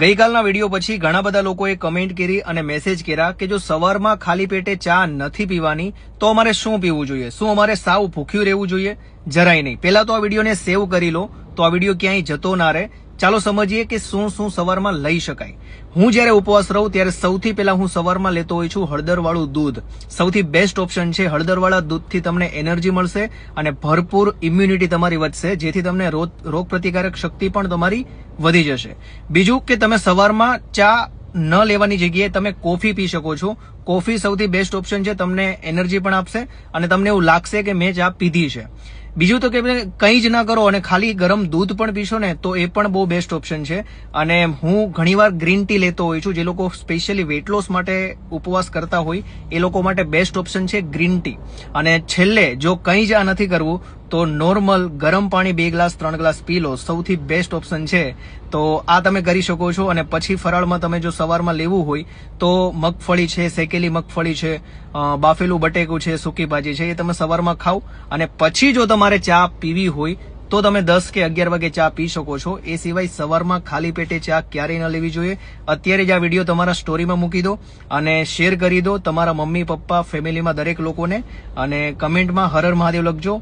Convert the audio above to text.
ગઈકાલના video પછી ઘણા બધા લોકોએ કમેન્ટ કરી અને મેસેજ કર્યા કે જો સવારમાં ખાલી પેટે ચા નથી પીવાની, તો અમારે શું પીવું જોઈએ? શું અમારે સાવ ભૂખ્યું રહેવું જોઈએ? જરાય નહીં. પહેલા તો આ વિડીયોને સેવ કરી લો, તો આ વીડિયો ક્યાંય જતો ના રહે. ચાલો સમજીએ કે શું શું સવારમાં લઈ શકાય. હું જ્યારે ઉપવાસ રહું ત્યારે સૌથી પહેલા હું સવારમાં લેતો હોઉં છું હળદરવાળું દૂધ. સૌથી બેસ્ટ ઓપ્શન છે હળદરવાળા દૂધથી તમને એનર્જી મળશે અને ભરપૂર ઇમ્યુનિટી તમારી વધશે, જેથી તમને રોગ પ્રતિકારક શક્તિ પણ તમારી વધી જશે. બીજું કે તમે સવારમાં ચા ન લેવાની જગ્યાએ તમે કોફી પી શકો છો. કોફી સૌથી બેસ્ટ ઓપ્શન છે, તમને એનર્જી પણ આપશે અને તમને એવું લાગશે કે મેં ચા પીધી છે. બીજું તો કે કંઈ જ ના કરો અને ખાલી ગરમ દૂધ પણ પીશો ને, તો એ પણ બહુ બેસ્ટ ઓપ્શન છે. અને હું ઘણીવાર ગ્રીન ટી લેતો હોઉં છું, જે લોકો સ્પેશિયલી વેટ લોસ માટે ઉપવાસ કરતા હોય, એ લોકો માટે બેસ્ટ ઓપ્શન છે ગ્રીન ટી અને છેલ્લે, જો કંઈ જ આ નથી કરવું તો નોર્મલ ગરમ પાણી બે ગ્લાસ, ત્રણ ગ્લાસ પી લો. સૌથી બેસ્ટ ઓપ્શન છે. તો આ તમે કરી શકો છો અને પછી ફરાળમાં તમે જો સવારમાં લેવું હોય, તો મગફળી છે, શેકેલી મગફળી છે બાફેલું બટેકું છે, સૂકી ભાજી છે, એ તમે સવારમાં ખાઓ અને પછી જો તમારે ચા પીવી હોય, તો તમે દસ કે અગિયાર વાગે ચા પી શકો છો. એ સિવાય સવારમાં ખાલી પેટે ચા ક્યારેય ન લેવી જોઈએ. અત્યારે જ આ વીડિયો તમારા સ્ટોરીમાં મૂકી દો અને શેર કરી દો તમારા મમ્મી, પપ્પા, ફેમિલીમાં દરેક લોકોને અને કમેન્ટમાં હરર મહાદેવ લખજો.